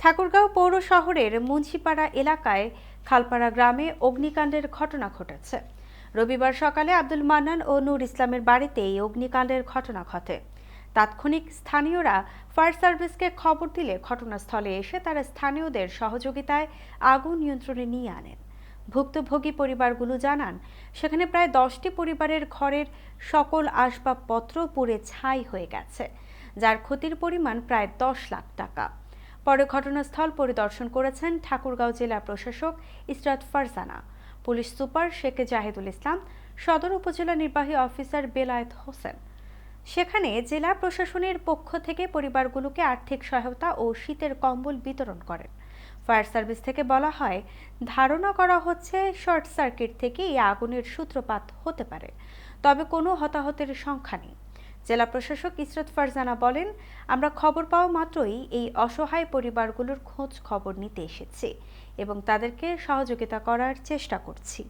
ঠাকুরগাঁও পৌর শহরের মুন্সিপাড়া এলাকায় খালপাড়া গ্রামে অগ্নিকাণ্ডের ঘটনা ঘটেছে। রবিবার সকালে আব্দুল মান্নান ও নূর ইসলামের বাড়িতে এই অগ্নিকাণ্ডের ঘটনা ঘটে। তাৎক্ষণিক স্থানীয়রা ফায়ার সার্ভিসকে খবর দিলে ঘটনাস্থলে এসে তারা স্থানীয়দের সহযোগিতায় আগুন নিয়ন্ত্রণে নিয়ে আনেন। ভুক্তভোগী পরিবারগুলো জানান, সেখানে প্রায় দশটি পরিবারের ঘরের সকল আসবাবপত্র পুড়ে ছাই হয়ে গেছে, যার ক্ষতির পরিমাণ প্রায় দশ লাখ টাকা। পরে ঘটনাস্থল পরিদর্শন করেছেন ঠাকুরগাঁও জেলা প্রশাসক ইসরাত ফারজানা। পুলিশ সুপার শেখ জাহিদুল ইসলাম, সদর উপজেলা নির্বাহী অফিসার বেলায়েত হোসেন। সেখানে জেলা প্রশাসনের পক্ষ থেকে পরিবারগুলোকে আর্থিক সহায়তা ও শীতের কম্বল বিতরণ করেন। ফায়ার সার্ভিস থেকে বলা হয়, ধারণা করা হচ্ছে শর্ট সার্কিট থেকে এই আগুনের সূত্রপাত হতে পারে, তবে কোনো হতাহতের সংখ্যা নেই। জেলা প্রশাসক ইসরত ফারজানা বলেন, আমরা খবর পাওয়া মাত্রই এই অসহায় পরিবারগুলোর খোঁজ খবর নিতে এসেছি এবং তাদেরকে সহযোগিতা করার চেষ্টা করছি।